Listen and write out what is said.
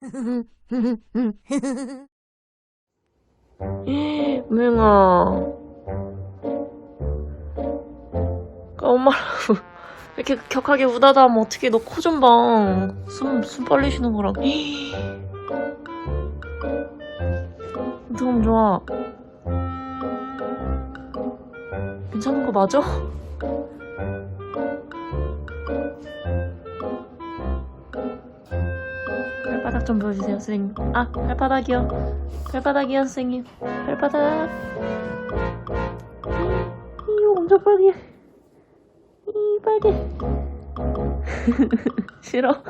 맹아. 엄마라고 이렇게 격하게 우다다 하면 어떻게 너 코 좀 봐. 숨, 숨 빨리 쉬는 거랑. 어떡하면 좋아. 괜찮은 거 맞아? 발바닥 좀 보여주세요 선생님. 아 발바닥이요. 발바닥이요 선생님. 발바닥. 이거 엄청 빨개. 이 빨개. 싫어.